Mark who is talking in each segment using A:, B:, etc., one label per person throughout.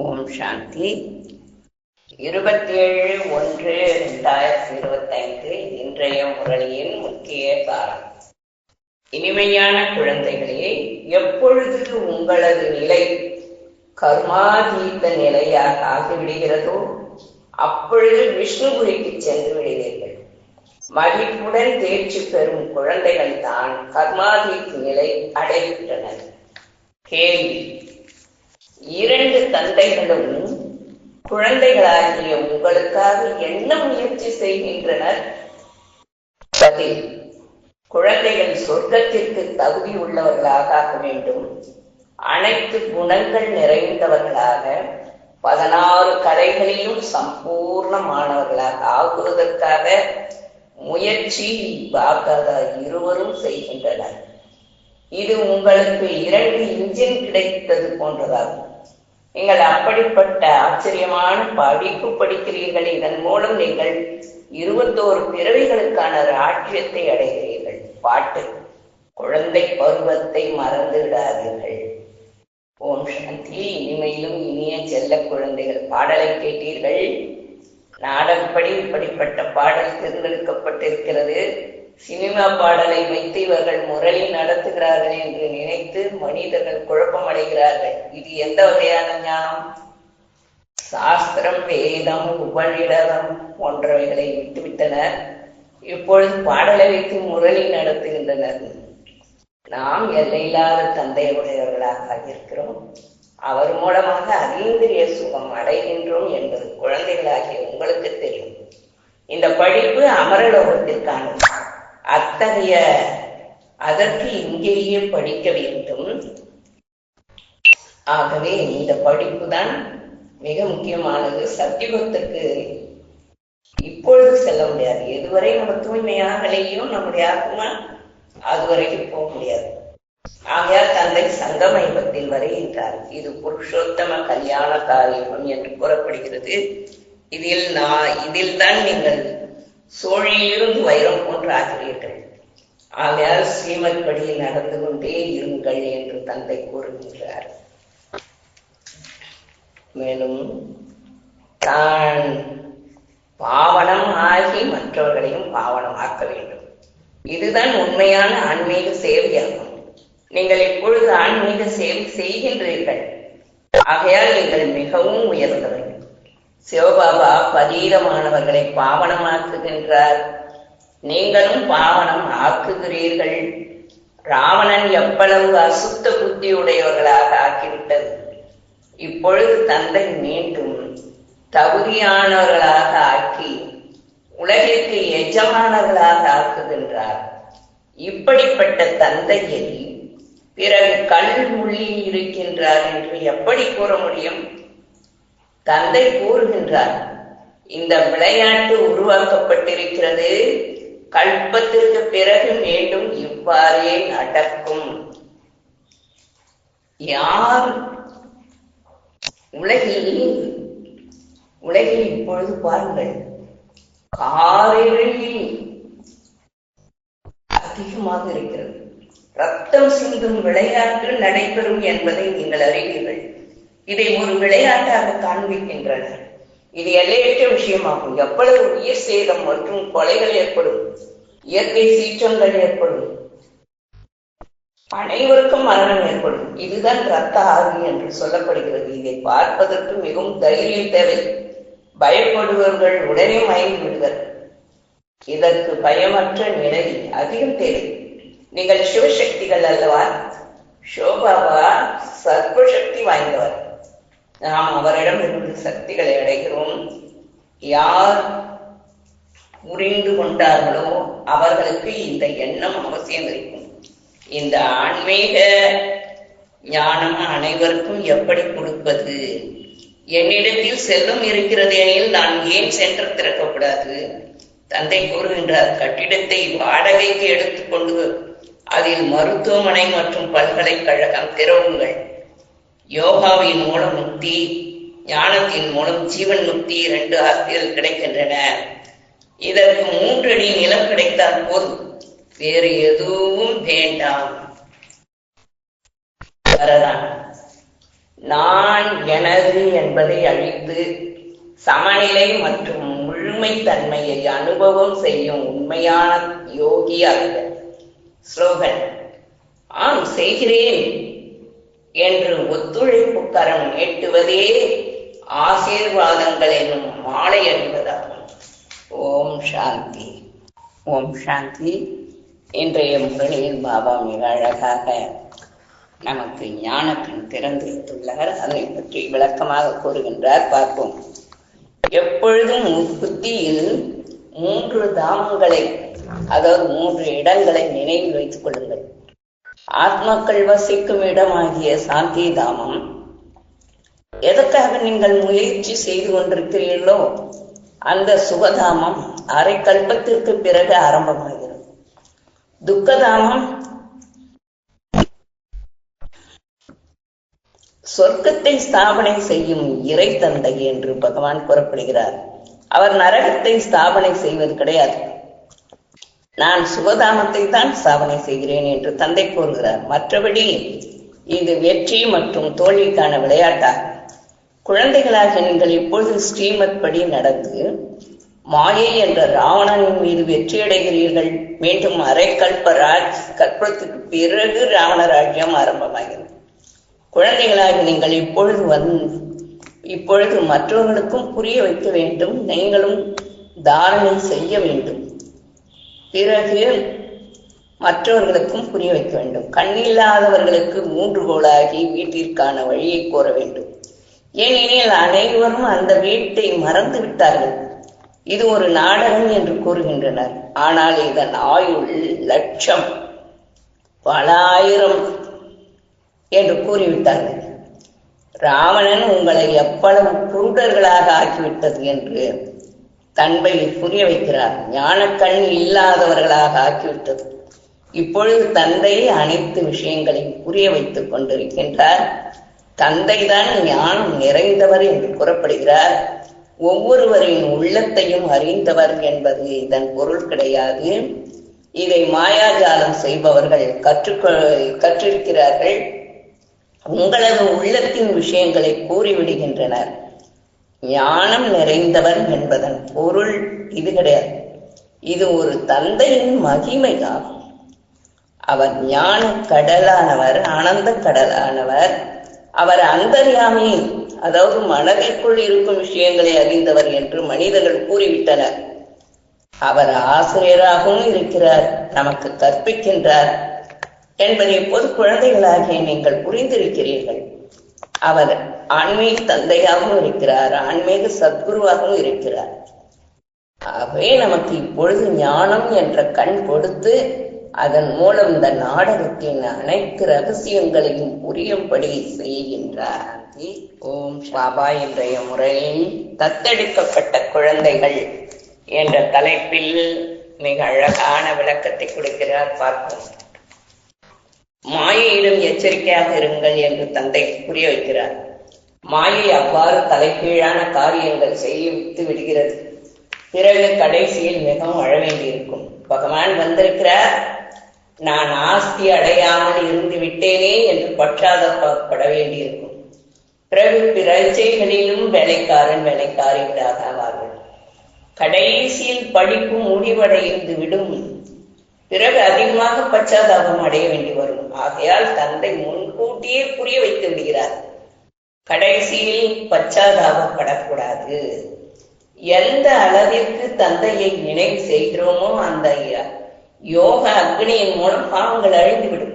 A: ஓம் சாந்தி. இருபத்தி ஏழு ஒன்று இரண்டாயிரத்தி இருபத்தைந்து இன்றைய முரளியின் முக்கிய சாரம் இனிமையான குழந்தைகளே எப்பொழுது உங்களது நிலை கர்மாதீத நிலையாக ஆகிவிடுகிறதோ அப்பொழுது விஷ்ணுபுரிக்கு சென்று விடுவீர்கள். மதிப்புடன் தேர்ச்சி பெறும் குழந்தைகள் தான் கர்மாதீத் நிலை அடைகின்றனர். கேள்வி தந்தைகளும் குழந்தைகளாகிய உங்களுக்காக என்ன முயற்சி செய்கின்றனர்? பதில் குழந்தைகள் சொர்க்கத்திற்கு தகுதி உள்ளவர்களாக ஆக வேண்டும். அனைத்து குணங்கள் நிறைந்தவர்களாக பதினாறு கலைகளிலும் சம்பூர்ணமானவர்களாக ஆகுவதற்காக முயற்சி பாப்தாதா இருவரும் செய்கின்றனர். இது உங்களுக்கு இரண்டு இன்ஜின் கிடைத்தது போன்றதாகும். நீங்கள் அப்படிப்பட்ட ஆச்சரியமான படிப்பு படிக்கிறீர்கள். இதன் மூலம் நீங்கள் இருபத்தோரு பிறவிகளுக்கான ராஜ்யத்தை அடைகிறீர்கள். பாட்டு குழந்தை பருவத்தை மறந்து விடாதீர்கள் ஓம் சாந்தி. இனிமையிலும் இனிய செல்ல குழந்தைகள் பாடலை கேட்டீர்கள். நாடகப்படி இப்படிப்பட்ட பாடல் தேர்ந்தெடுக்கப்பட்டிருக்கிறது. சினிமா பாடலை வைத்து இவர்கள் முரளி நடத்துகிறார்கள் என்று நினைத்து மனிதர்கள் குழப்பமடைகிறார்கள். இது எந்த வகையான ஞானம்? சாஸ்திரம் வேதம் உபநிடதம் போன்றவைகளை விட்டுவிட்டனர். இப்பொழுது பாடலை வைத்து முரளி நடத்துகின்றனர். நாம் எல்லையில்லாத தந்தையுடையவர்களாக இருக்கிறோம். அவர் மூலமாக அதீந்திரிய சுகம் அடைகின்றோம் என்பது குழந்தைகளாகிய உங்களுக்கு தெரியும். இந்த படிப்பு அமரலோகத்திற்கானது. அத்தகைய அதற்கு இங்கேயே படிக்க வேண்டும். ஆகவே இந்த படிப்பு தான் மிக முக்கியமானது. சத்தியுகத்திற்கு இப்பொழுது செல்ல முடியாது. எதுவரை நம்ம தூய்மையாகலையும் நம்முடைய ஆத்மா அதுவரைக்கும் போக முடியாது. ஆகையால் தந்தை சங்கம யுகத்தில் வருகின்றார். இது புருஷோத்தம கல்யாண காரியம் என்று கூறப்படுகிறது. இதில் நான் இதில் தான் நீங்கள் சோழியிலிருந்து வைரம் போன்று ஆகிறீர்கள் ஆகையால் ஸ்ரீமத் படியில் நடந்து கொண்டே இருங்கள் என்று தந்தை கூறுகின்றார். மேலும் தான் பாவனம் ஆகி மற்றவர்களையும் பாவனமாக்க வேண்டும். இதுதான் உண்மையான ஆன்மீக சேவையாகும். நீங்கள் இப்பொழுது ஆன்மீக சேவை செய்கின்றீர்கள். ஆகையால் நீங்கள் மிகவும் உயர்ந்தவர்கள். சிவபாபா பதீதமானவர்களை பாவனமாக்குகின்றார். நீங்களும் பாவனம் ஆக்குகிறீர்கள். ராவணன் எவ்வளவு அசுத்த புத்தியுடையவர்களாக ஆக்கிவிட்டது. இப்பொழுது தந்தை மீண்டும் தகுதியானவர்களாக ஆக்கி உலகிற்கு எஜமானவர்களாக ஆக்குகின்றார். இப்படிப்பட்ட தந்தையை பிறகு கல் முள்ளி இருக்கின்றார் என்று எப்படி கூற முடியும்? தந்தை கூறுகின்றார் இந்த விளையாட்டு உருவாக்கப்பட்டிருக்கிறது. கல்பத்திற்கு பிறகு மீண்டும் இவ்வாறே நடக்கும். யார் உலகில் உலகில் இப்பொழுது பாருங்கள் காரில் அதிகமாக இருக்கிறது. ரத்தம் சிந்தும் விளையாட்டு நடைபெறும் என்பதை நீங்கள் அறிவீர்கள். இதை ஒரு விளையாட்டாக காண்பிக்கின்றனர் இது எல்லையற்ற விஷயமாகும். எவ்வளவு உயிர் சேதம் மற்றும் கொலைகள் ஏற்படும். இயற்கை சீற்றங்கள் ஏற்படும். அனைவருக்கும் மரணம் ஏற்படும். இதுதான் ரத்த ஆவி என்று சொல்லப்படுகிறது. இதை பார்ப்பதற்கு மிகவும் தைரியம் தேவை. பயப்படுபவர்கள் உடனே மயங்கி விடுவர் இதற்கு பயமற்ற நிலை அதிகம் தேவை. நீங்கள் சிவசக்திகள் அல்லவா? சோபாவா சர்வசக்தி வாய்ந்தவர். நாம் அவரிடம் இருந்து சக்திகளை அடைகிறோம். யார் புரிந்து கொண்டார்களோ அவர்களுக்கு இந்த எண்ணம் அவசியம் இருக்கும். இந்த ஆன்மீக ஞானம் அனைவருக்கும் எப்படி கொடுப்பது? என்னிடத்தில் செல்லும் இருக்கிறது எனில் நான் ஏன் சென்டர் திறக்கக்கூடாது? தந்தை கூறுகின்றார் கட்டிடத்தை வாடகைக்கு எடுத்துக்கொண்டு அதில் மருத்துவமனை மற்றும் பல்கலைக்கழகம் திறவுங்கள். யோகாவின் மூலம் முக்தி ஞானத்தின் மூலம் ஜீவன் முக்தி இரண்டு ஆஸ்திகள் கிடைக்கின்றன. இதற்கு மூன்று அடி நிலம் கிடைத்தால் போதும். வேறு எதுவும் வேண்டாம். வரதான் நான் எனது என்பதை அழித்து சமநிலை மற்றும் முழுமை தன்மையை அனுபவம் செய்யும் உண்மையான யோகி அல்ல ஸ்லோகன். ஆம் செய்கிறேன். என்று ஒத்துழைப்பு கரம் நீட்டுவதே ஆசீர்வாதங்கள் என்னும் மாலை என்பதாகும். ஓம் சாந்தி. ஓம் சாந்தி. இன்றைய முரளியில் பாபா மிக அழகாக நமக்கு ஞானக்கண் திறந்து வைத்துள்ளார் அதை பற்றி விளக்கமாக கூறுகின்றார். பார்ப்போம். எப்பொழுதும் புத்தியில் மூன்று தாமங்களை அதாவது மூன்று இடங்களை நினைவில் வைத்துக் கொள்ளுங்கள். ஆத்மாக்கள் வசிக்கும் இடமாகிய சாந்தி தாமம் எதற்காக நீங்கள் முயற்சி செய்து கொண்டிருக்கிறீர்களோ அந்த சுகதாமம் அரை கல்பத்திற்கு பிறகு ஆரம்பமாகிறது. துக்கதாமம் சொர்க்கத்தை ஸ்தாபனை செய்யும் இறை தந்தை என்று பகவான் கூறப்படுகிறார். அவர் நரகத்தை ஸ்தாபனை செய்வது கிடையாது. நான் சுகதாமத்தை தான் ஸ்தாபனை செய்கிறேன் என்று தந்தை கூறுகிறார். மற்றபடி இது வெற்றி மற்றும் தோல்விக்கான விளையாட்டா குழந்தைகளாக நீங்கள் இப்பொழுது ஸ்ரீமத் படி நடந்து மாயை என்ற ராவணனின் மீது வெற்றியடைகிறீர்கள் மீண்டும் அரை கல்பராஜ் கற்பத்துக்கு பிறகு ராவண ராஜ்யம் ஆரம்பமாகிறது. குழந்தைகளாக நீங்கள் இப்பொழுது வந்து இப்பொழுது மற்றவர்களுக்கும் புரிய வைக்க வேண்டும். நீங்களும் தாரணை செய்ய வேண்டும். பிறகு மற்றவர்களுக்கும் புரிய வைக்க வேண்டும். கண்ணில்லாதவர்களுக்கு மூன்றுகோளாகி வீட்டிற்கான வழியை கோர வேண்டும். ஏனெனில் அனைவரும் அந்த வீட்டை மறந்து விட்டார்கள். இது ஒரு நாடகம் என்று கூறுகின்றனர். ஆனால் இதன் ஆயுள் லட்சம் பல ஆயிரம் என்று கூறிவிட்டார்கள். ராவணன் உங்களை எவ்வளவு குருடர்களாக ஆக்கிவிட்டது என்று தன்மையை புரிய வைக்கிறார். ஞானக்கண் இல்லாதவர்களாக ஆக்கிவிட்டது. இப்பொழுது தந்தை அனைத்து விஷயங்களையும் புரிய வைத்துக் கொண்டிருக்கின்றார். தந்தைதான் ஞானம் நிறைந்தவர் என்று கூறப்படுகிறார். ஒவ்வொருவரின் உள்ளத்தையும் அறிந்தவர் என்பது இதன் பொருள் கிடையாது. இதை மாயாஜாலம் செய்பவர்கள் கற்றுக்கொள் கற்றிருக்கிறார்கள். உங்களது உள்ளத்தின் விஷயங்களை கூறிவிடுகின்றனர். ஞானம் நிறைந்தவர் என்பதன் பொருள் இது கிடையாது. இது ஒரு தந்தையின் மகிமையாகும். அவர் ஞான கடலானவர் ஆனந்த கடலானவர். அவர் அந்தர்யாமி அதாவது மனதிற்குள் இருக்கும் விஷயங்களை அறிந்தவர் என்று மனிதர்கள் கூறிவிட்டனர். அவர் ஆசிரியராகவும் இருக்கிறார் நமக்கு கற்பிக்கின்றார் என்பதை இப்போது குழந்தைகளாகிய நீங்கள் புரிந்திருக்கிறீர்கள். அவர் ஆன்மீக தந்தையாகவும் இருக்கிறார் ஆன்மீக சத்குருவாகவும் இருக்கிறார். ஆகவே நமக்கு இப்பொழுது ஞானம் என்ற கண் கொடுத்து அதன் மூலம் இந்த நாடகத்தின் அனைத்து ரகசியங்களையும் புரியும்படி செய்கின்றார். ஓம் பாபா இன்றைய முறையில் தத்தெடுக்கப்பட்ட குழந்தைகள் என்ற தலைப்பில் மிக அழகான விளக்கத்தை கொடுக்கிறார் பார்ப்போம். மாயையிடம் எச்சரிக்கையாக இருங்கள் என்று தந்தை புரிய வைக்கிறார். மாயை அவ்வாறு தலைகீழான காரியங்கள் செய்ய விட்டு விடுகிறது. பிறகு கடைசியில் மிகவும் அழ வேண்டியிருக்கும் பகவான் வந்திருக்கிறார். நான் ஆஸ்தி அடையாமல் இருந்து விட்டேனே என்று பற்றாதப்பட வேண்டியிருக்கும். பிறகு பிரச்சைகளிலும் வேலைக்காரன் வேலைக்காரிகளாக ஆவார்கள். கடைசியில் படிப்பு முடிவடைந்து விடும் பிறகு அதிகமாக பச்சாதாபம் அடைய வேண்டி வரும். ஆகையால் தந்தை முன்கூட்டியே புரிய வைத்து விடுகிறார். கடைசியில் பச்சாதாபப்படக்கூடாது எந்த அளவிற்கு தந்தையை நினைவு செய்கிறோமோ அந்த யோக அக்னியின் மூலம் பாவங்கள் அழிந்துவிடும்.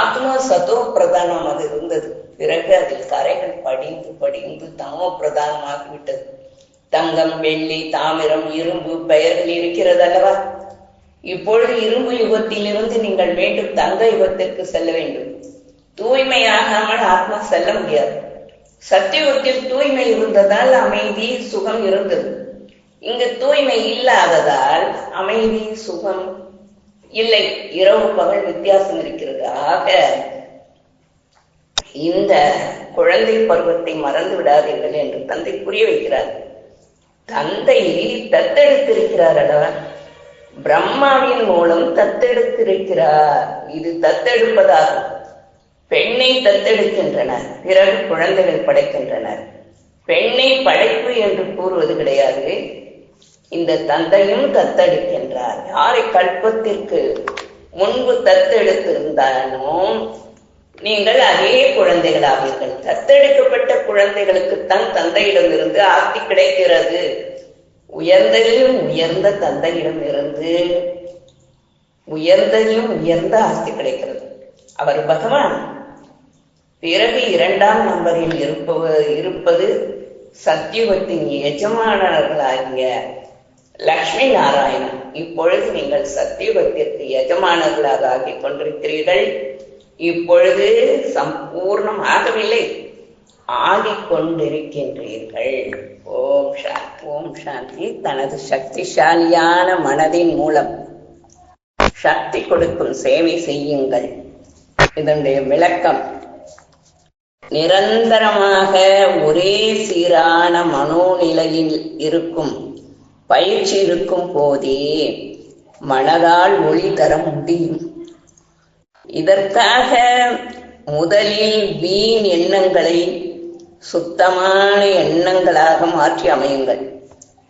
A: ஆத்மா சதோ பிரதானம் அது இருந்தது. பிறகு அதில் கரைகள் படிந்து படிந்து தமோ பிரதானமாகிவிட்டது. தங்கம் வெள்ளி தாமிரம் இரும்பு பெயர்கள் இருக்கிறது அல்லவா இப்பொழுது இரும்பு யுகத்திலிருந்து நீங்கள் மீண்டும் தங்க யுகத்திற்கு செல்ல வேண்டும். தூய்மையாகாமல் ஆத்மா செல்ல முடியாது. சத்தியுகத்தில் தூய்மை இருந்ததால் அமைதி சுகம் இருந்தது. இங்கு தூய்மை இல்லாததால் அமைதி சுகம் இல்லை. இரவு பகல் வித்தியாசம் இருக்கிறது. ஆக இந்த குழந்தை பருவத்தை மறந்து விடாதீர்கள் என்று தந்தை புரிய வைக்கிறார். தந்தை தத்தெடுத்திருக்கிறார் அல்லவா? பிரம்மாவின் மூலம் தத்தெடுத்திருக்கிறார். இது தத்தெடுப்பதாகும். பெண்ணை தத்தெடுக்கின்றனர். பிறகு குழந்தைகள் படைக்கின்றனர். பெண்ணை படைப்பு என்று கூறுவது கிடையாது. இந்த தந்தையும் தத்தெடுக்கின்றார். யாரை கல்பத்திற்கு முன்பு தத்தெடுத்திருந்தாலும் நீங்கள் அதே குழந்தைகளாவீர்கள். தத்தெடுக்கப்பட்ட குழந்தைகளுக்குத்தான் தந்தையிடமிருந்து ஆக்தி கிடைக்கிறது. உயர்ந்ததிலும் உயர்ந்த தந்தையிடமிருந்து உயர்ந்ததிலும் உயர்ந்த ஆஸ்தி கிடைக்கிறது. அவர் பகவான். பிறகு இரண்டாம் நம்பரில் இருப்பவர் இருப்பது சத்தியுகத்தின் எஜமானர்களாகிய லக்ஷ்மி நாராயணன். இப்பொழுது நீங்கள் சத்தியுகத்திற்கு எஜமானர்களாக ஆகிக் கொண்டிருக்கிறீர்கள். இப்பொழுது சம்பூர்ணம் ஆகவில்லை. ஆடிக்கொண்டிருக்கின்றீர்கள் ஓம் சாந்தி. ஓம் சாந்தி. தனது சக்திசாலியான மனதின் மூலம் சக்தி கொடுக்கும் சேவை செய்யுங்கள். இதனுடைய விளக்கம் நிரந்தரமாக ஒரே சீரான மனோநிலையில் இருக்கும் பயிற்சி இருக்கும் போதே மனதால் ஒளி தர முடியும். இதற்காக முதலில் வீண் எண்ணங்களை சுத்தமான எண்ணங்களாக மாற்றி அமையுங்கள்.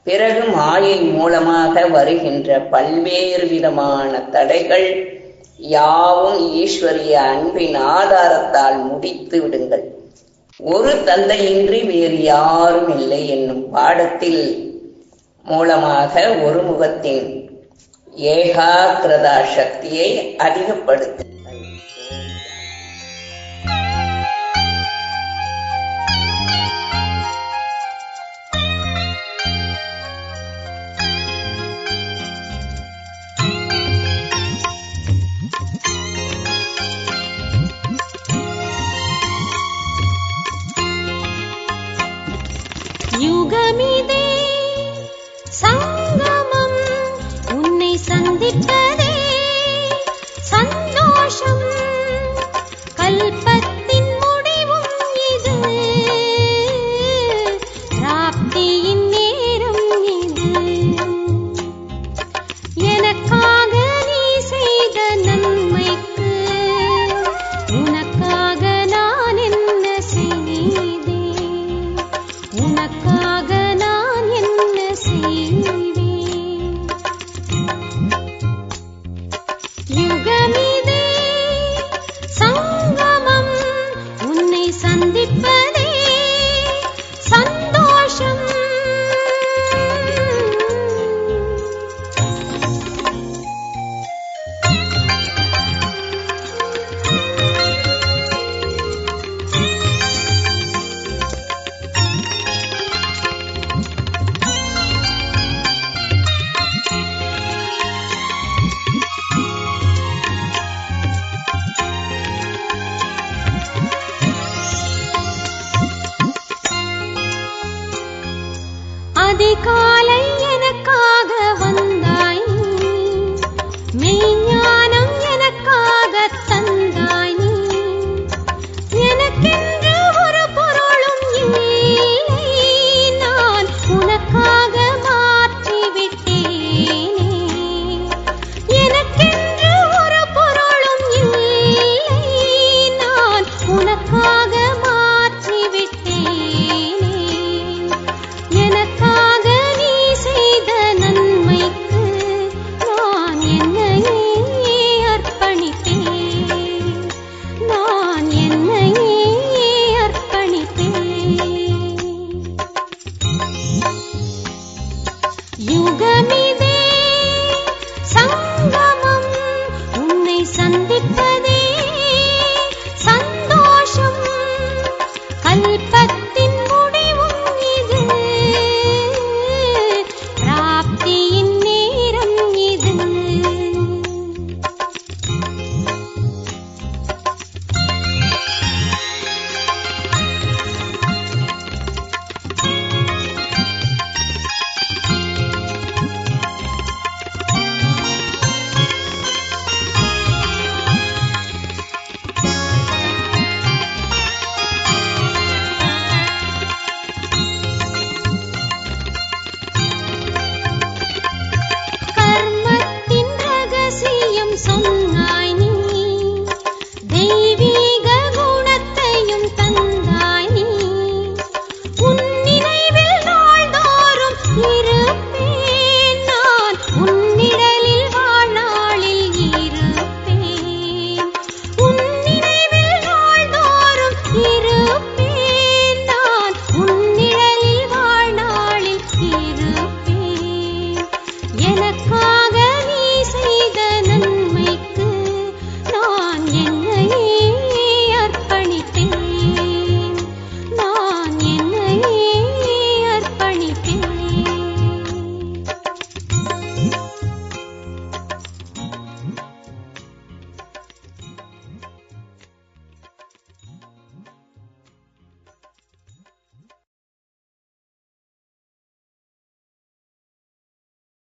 A: பிறகு மாயை மூலமாக வருகின்ற பல்வேறு விதமான தடைகள் யாவும் ஈஸ்வரிய அன்பின் ஆதாரத்தால் முடித்து விடுங்கள். ஒரு தந்தையின்றி வேறு யாரும் இல்லை என்னும் பாடத்தில் மூலமாக ஒரு முகத்தின் ஏகாகிரதா சக்தியை அதிகப்படுத்துங்கள்
B: me.